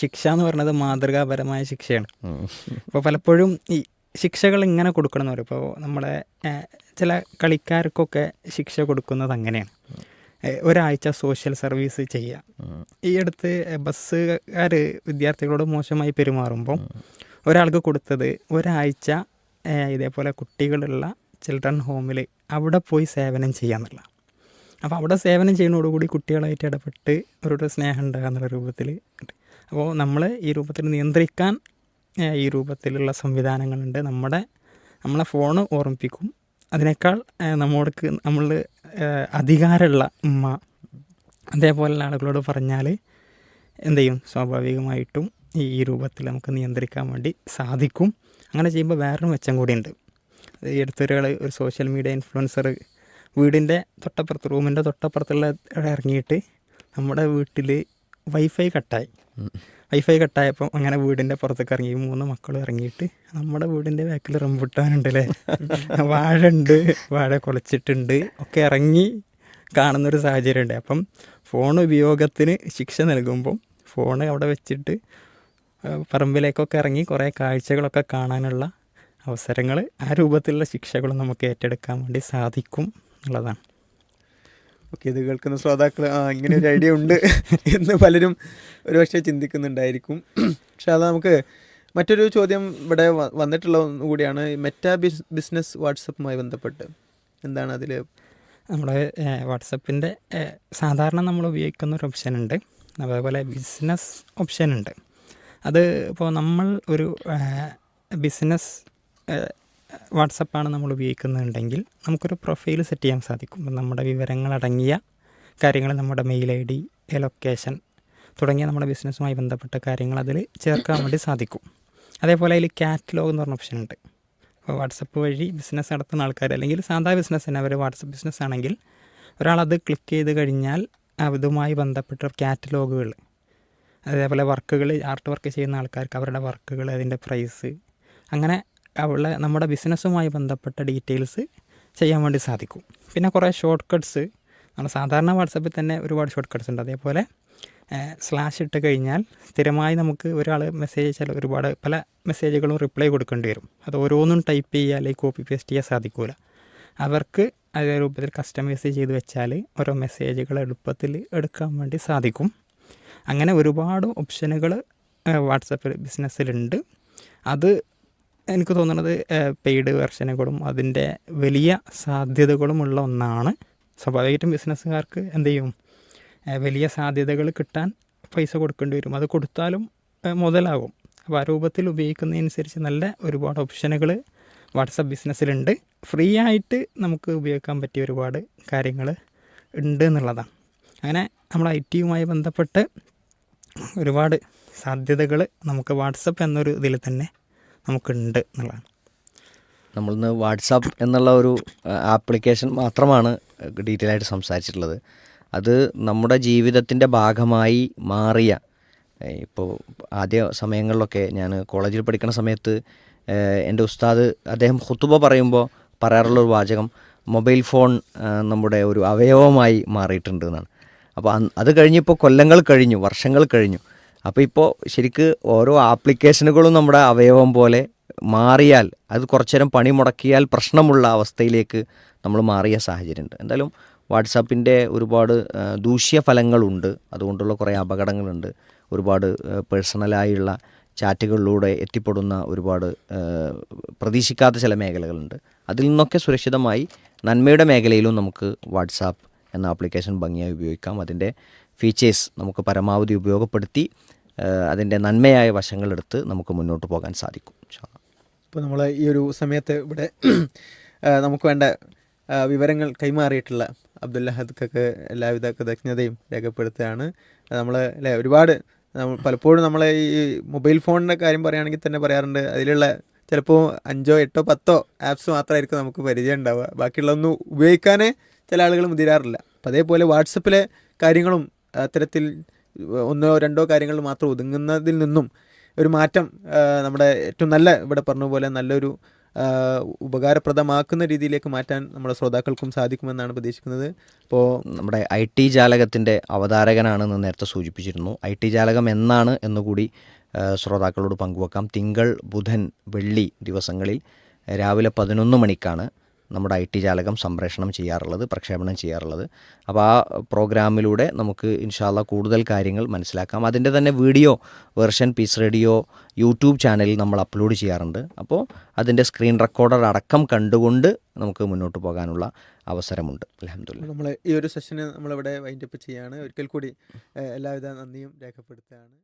ശിക്ഷ എന്ന് പറയുന്നത് മാതൃകാപരമായ ശിക്ഷയാണ്. അപ്പോൾ പലപ്പോഴും ഈ ശിക്ഷകൾ ഇങ്ങനെ കൊടുക്കണം എന്ന് പറയും ഇപ്പോൾ നമ്മുടെ ചില കളിക്കാർക്കൊക്കെ ശിക്ഷ കൊടുക്കുന്നത് അങ്ങനെയാണ്. ഒരാഴ്ച സോഷ്യൽ സർവീസ് ചെയ്യുക ഈ അടുത്ത് ബസ്സുകാർ വിദ്യാർത്ഥികളോട് മോശമായി പെരുമാറുമ്പോൾ ഒരാൾക്ക് കൊടുത്തത് ഒരാഴ്ച ഇതേപോലെ കുട്ടികളുള്ള ചിൽഡ്രൻ ഹോമിൽ അവിടെ പോയി സേവനം ചെയ്യാന്നുള്ള അപ്പോൾ അവിടെ സേവനം ചെയ്യുന്നതോടുകൂടി കുട്ടികളായിട്ട് ഇടപെട്ട് അവരുടെ സ്നേഹം ഉണ്ടാകുക എന്നുള്ള രൂപത്തിൽ അപ്പോൾ നമ്മൾ ഈ രൂപത്തിൽ നിയന്ത്രിക്കാൻ ഈ രൂപത്തിലുള്ള സംവിധാനങ്ങളുണ്ട്. നമ്മുടെ നമ്മളെ ഫോണ് ഓർമ്മിപ്പിക്കും. അതിനേക്കാൾ നമ്മൾക്ക് നമ്മൾ അധികാരമുള്ള ഉമ്മ അതേപോലുള്ള ആളുകളോട് പറഞ്ഞാൽ എന്ത് ചെയ്യും? സ്വാഭാവികമായിട്ടും ഈ രൂപത്തിൽ നമുക്ക് നിയന്ത്രിക്കാൻ വേണ്ടി സാധിക്കും. അങ്ങനെ ചെയ്യുമ്പോൾ വേറൊരു മെച്ചം കൂടിയുണ്ട്. ഈ അടുത്തൊരാൾ ഒരു സോഷ്യൽ മീഡിയ ഇൻഫ്ലുവൻസർ വീടിന്റെ തൊട്ടപ്പുറത്ത് റൂമിന്റെ തൊട്ടപ്പുറത്തുള്ള ഇറങ്ങിയിട്ട് നമ്മുടെ വീട്ടിൽ വൈഫൈ കട്ടായി. വൈഫൈ കട്ടായപ്പോൾ അങ്ങനെ വീടിന്റെ പുറത്തേക്ക് ഇറങ്ങി മൂന്ന് മക്കൾ ഇറങ്ങിയിട്ട് നമ്മുടെ വീടിന്റെ ബാക്കിൽ റംബുട്ടാനുണ്ട് അല്ലേ [laughs] വാഴ ഉണ്ട് വാഴ കുളച്ചിട്ടുണ്ട് ഒക്കെ ഇറങ്ങി കാണുന്നൊരു സാഹചര്യമുണ്ട്. അപ്പം ഫോൺ ഉപയോഗത്തിന് ശിക്ഷ നൽകുമ്പം ഫോൺ അവിടെ വെച്ചിട്ട് പറമ്പിലേക്കൊക്കെ ഇറങ്ങി കുറേ കാഴ്ചകളൊക്കെ കാണാനുള്ള അവസരങ്ങൾ ആ രൂപത്തിലുള്ള ശിക്ഷകളും നമുക്ക് ഏറ്റെടുക്കാൻ വേണ്ടി സാധിക്കും. എന്നുള്ളതാണ് ഓക്കെ ഇത് കേൾക്കുന്ന ശ്രോതാക്കൾ ആ ഇങ്ങനെ ഒരു ഐഡിയ ഉണ്ട് [laughs] എന്ന് പലരും ഒരുപക്ഷെ ചിന്തിക്കുന്നുണ്ടായിരിക്കും. പക്ഷെ അത് നമുക്ക് മറ്റൊരു ചോദ്യം ഇവിടെ വന്നിട്ടുള്ള കൂടിയാണ് മെറ്റ ബിസ് ബിസിനസ് വാട്സപ്പുമായി ബന്ധപ്പെട്ട് എന്താണ് അതിൽ നമ്മുടെ വാട്സപ്പിന്റെ സാധാരണ നമ്മൾ ഉപയോഗിക്കുന്ന ഒരു ഓപ്ഷൻ ഉണ്ട്. അതേപോലെ ബിസിനസ് ഓപ്ഷൻ ഉണ്ട്. അത് ഇപ്പോൾ നമ്മൾ ഒരു ബിസിനസ് വാട്സപ്പാണ് നമ്മൾ ഉപയോഗിക്കുന്നുണ്ടെങ്കിൽ നമുക്കൊരു പ്രൊഫൈൽ സെറ്റ് ചെയ്യാൻ സാധിക്കും. നമ്മുടെ വിവരങ്ങളടങ്ങിയ കാര്യങ്ങൾ നമ്മുടെ മെയിൽ ഐ ഡി ലൊക്കേഷൻ തുടങ്ങിയ നമ്മുടെ ബിസിനസ്സുമായി ബന്ധപ്പെട്ട കാര്യങ്ങൾ അതിൽ ചേർക്കാൻ വേണ്ടി സാധിക്കും. അതേപോലെ അതിൽ കാറ്റലോഗ് എന്ന് പറഞ്ഞ ഓപ്ഷൻ ഉണ്ട്. അപ്പോൾ വാട്സപ്പ് വഴി ബിസിനസ് നടത്തുന്ന ആൾക്കാർ അല്ലെങ്കിൽ സാധാ ബിസിനസ് തന്നെ അവർ വാട്സപ്പ് ബിസിനസ് ആണെങ്കിൽ ഒരാളത് ക്ലിക്ക് ചെയ്ത് കഴിഞ്ഞാൽ അതുമായി ബന്ധപ്പെട്ട കാറ്റലോഗുകൾ അതേപോലെ വർക്കുകൾ ആർട്ട് വർക്ക് ചെയ്യുന്ന ആൾക്കാർക്ക് അവരുടെ വർക്കുകൾ അതിന്റെ പ്രൈസ് അങ്ങനെ അവളെ നമ്മുടെ ബിസിനസ്സുമായി ബന്ധപ്പെട്ട ഡീറ്റെയിൽസ് ചെയ്യാൻ വേണ്ടി സാധിക്കും. പിന്നെ കുറേ ഷോർട്ട് കട്ട്സ് നമ്മൾ സാധാരണ വാട്സപ്പിൽ തന്നെ ഒരുപാട് ഷോർട്ട് കട്ട്സ് ഉണ്ട്. അതേപോലെ സ്ലാഷ് ഇട്ട് കഴിഞ്ഞാൽ സ്ഥിരമായി നമുക്ക് ഒരാൾ മെസ്സേജ് അയച്ചാൽ ഒരുപാട് പല മെസ്സേജുകളും റിപ്ലൈ കൊടുക്കേണ്ടി വരും. അത് ഓരോന്നും ടൈപ്പ് ചെയ്യുക അല്ലെങ്കിൽ കോപ്പി പേസ്റ്റ് ചെയ്യാൻ സാധിക്കില്ല അവർക്ക് അതേ രൂപത്തിൽ കസ്റ്റമൈസ് ചെയ്ത് വെച്ചാൽ ഓരോ മെസ്സേജുകൾ എളുപ്പത്തിൽ എടുക്കാൻ വേണ്ടി സാധിക്കും. അങ്ങനെ ഒരുപാട് ഓപ്ഷനുകൾ വാട്സപ്പിൽ ബിസിനസ്സിലുണ്ട് അത് എനിക്ക് തോന്നുന്നത് പെയ്ഡ് വെർഷനുകളും അതിന്റെ വലിയ സാധ്യതകളുമുള്ള ഒന്നാണ്. സ്വാഭാവികമായിട്ടും ബിസിനസ്സുകാർക്ക് എന്ത് ചെയ്യും? വലിയ സാധ്യതകൾ കിട്ടാൻ പൈസ കൊടുക്കേണ്ടി വരും. അത് കൊടുത്താലും മുതലാകും. അപ്പോൾ ആ രൂപത്തിൽ ഉപയോഗിക്കുന്നതനുസരിച്ച് നല്ല ഒരുപാട് ഓപ്ഷനുകൾ വാട്സപ്പ് ബിസിനസ്സിലുണ്ട് ഫ്രീ ആയിട്ട് നമുക്ക് ഉപയോഗിക്കാൻ പറ്റിയ ഒരുപാട് കാര്യങ്ങൾ ഉണ്ട് എന്നുള്ളതാണ്. അങ്ങനെ നമ്മൾ ഐ ടിയുമായി ബന്ധപ്പെട്ട് ഒരുപാട് സാധ്യതകൾ നമുക്ക് വാട്സപ്പ് എന്നൊരു ഇതിൽ തന്നെ നമുക്കുണ്ട് എന്നുള്ളതാണ്. നമ്മളിന്ന് വാട്സാപ്പ് എന്നുള്ള ഒരു ആപ്ലിക്കേഷൻ മാത്രമാണ് ഡീറ്റെയിൽ ആയിട്ട് സംസാരിച്ചിട്ടുള്ളത്. അത് നമ്മുടെ ജീവിതത്തിന്റെ ഭാഗമായി മാറിയ ഇപ്പോൾ ആദ്യ സമയങ്ങളിലൊക്കെ ഞാൻ കോളേജിൽ പഠിക്കുന്ന സമയത്ത് എന്റെ ഉസ്താദ് അദ്ദേഹം ഹുത്തുബ പറയുമ്പോൾ പറയാറുള്ള ഒരു വാചകം മൊബൈൽ ഫോൺ നമ്മുടെ ഒരു അവയവമായി മാറിയിട്ടുണ്ട് എന്നാണ്. അപ്പോൾ അത് കഴിഞ്ഞിപ്പോൾ കൊല്ലങ്ങൾ കഴിഞ്ഞു വർഷങ്ങൾ കഴിഞ്ഞു. അപ്പോൾ ഇപ്പോൾ ശരിക്ക് ഓരോ ആപ്ലിക്കേഷനുകളും നമ്മുടെ അവയവം പോലെ മാറിയാൽ അത് കുറച്ചു നേരം പണി മുടക്കിയാൽ പ്രശ്നമുള്ള അവസ്ഥയിലേക്ക് നമ്മൾ മാറിയ സാഹചര്യമുണ്ട്. എന്തായാലും വാട്സാപ്പിന്റെ ഒരുപാട് ദൂഷ്യ ദൂഷ്യഫലങ്ങളുണ്ട് അതുകൊണ്ടുള്ള കുറേ അപകടങ്ങളുണ്ട്. ഒരുപാട് പേഴ്സണലായുള്ള ചാറ്റുകളിലൂടെ എത്തിപ്പെടുന്ന ഒരുപാട് പ്രതീക്ഷിക്കാത്ത ചില മേഖലകളുണ്ട്. അതിൽ നിന്നൊക്കെ സുരക്ഷിതമായി നന്മയുടെ മേഖലയിലും നമുക്ക് വാട്സാപ്പ് എന്ന ആപ്ലിക്കേഷൻ ഭംഗിയായി ഉപയോഗിക്കാം. അതിന്റെ ഫീച്ചേഴ്സ് നമുക്ക് പരമാവധി ഉപയോഗപ്പെടുത്തി അതിന്റെ നന്മയായ വശങ്ങളെടുത്ത് നമുക്ക് മുന്നോട്ട് പോകാൻ സാധിക്കും. ഇപ്പോൾ നമ്മൾ ഈ ഒരു സമയത്ത് ഇവിടെ നമുക്ക് വേണ്ട വിവരങ്ങൾ കൈമാറിയിട്ടുള്ള അബ്ദുല്ല ഹദ്ക്കൊക്കെ എല്ലാവിധ കൃതജ്ഞതയും രേഖപ്പെടുത്തുകയാണ്. നമ്മൾ അല്ലേ ഒരുപാട് പലപ്പോഴും നമ്മളെ ഈ മൊബൈൽ ഫോണിന്റെ കാര്യം പറയുകയാണെങ്കിൽ തന്നെ പറയാറുണ്ട് അതിലുള്ള ചിലപ്പോൾ അഞ്ചോ എട്ടോ പത്തോ ആപ്സ് മാത്രമായിരിക്കും നമുക്ക് പരിചയം ഉണ്ടാവുക. ബാക്കിയുള്ളതൊന്നും ഉപയോഗിക്കാനേ ചില ആളുകൾ മുതിരാറില്ല. അപ്പോൾ അതേപോലെ വാട്സപ്പിലെ കാര്യങ്ങളും അത്തരത്തിൽ ഒന്നോ രണ്ടോ കാര്യങ്ങൾ മാത്രം ഒതുങ്ങുന്നതിൽ നിന്നും ഒരു മാറ്റം നമ്മുടെ ഏറ്റവും നല്ല ഇവിടെ പറഞ്ഞ പോലെ നല്ലൊരു ഉപകാരപ്രദമാക്കുന്ന രീതിയിലേക്ക് മാറ്റാൻ നമ്മുടെ ശ്രോതാക്കൾക്കും സാധിക്കുമെന്നാണ് പ്രതീക്ഷിക്കുന്നത്. അപ്പോൾ നമ്മുടെ ഐ ടി ജാലകത്തിന്റെ അവതാരകനാണെന്ന് നേരത്തെ സൂചിപ്പിച്ചിരുന്നു. ഐ ടി ജാലകം എന്നാണ് എന്നുകൂടി ശ്രോതാക്കളോട് പങ്കുവെക്കാം. തിങ്കൾ ബുധൻ വെള്ളി ദിവസങ്ങളിൽ രാവിലെ പതിനൊന്ന് മണിക്കാണ് നമ്മുടെ ഐ ടി ജാലകം സംപ്രേഷണം ചെയ്യാറുള്ളത് പ്രക്ഷേപണം ചെയ്യാറുള്ളത്. അപ്പോൾ ആ പ്രോഗ്രാമിലൂടെ നമുക്ക് ഇൻഷാല്ല കൂടുതൽ കാര്യങ്ങൾ മനസ്സിലാക്കാം. അതിന്റെ തന്നെ video version peace radio YouTube ചാനലിൽ നമ്മൾ അപ്ലോഡ് ചെയ്യാറുണ്ട്. അപ്പോൾ അതിന്റെ സ്ക്രീൻ റെക്കോർഡർ അടക്കം കണ്ടുകൊണ്ട് നമുക്ക് മുന്നോട്ട് പോകാനുള്ള അവസരമുണ്ട്. അലഹമില്ല നമ്മൾ ഈ ഒരു സെഷന് നമ്മളിവിടെ വൈൻഡപ്പ് ചെയ്യാണ്. ഒരിക്കൽ കൂടി എല്ലാവിധ നന്ദിയും രേഖപ്പെടുത്തുകയാണ്.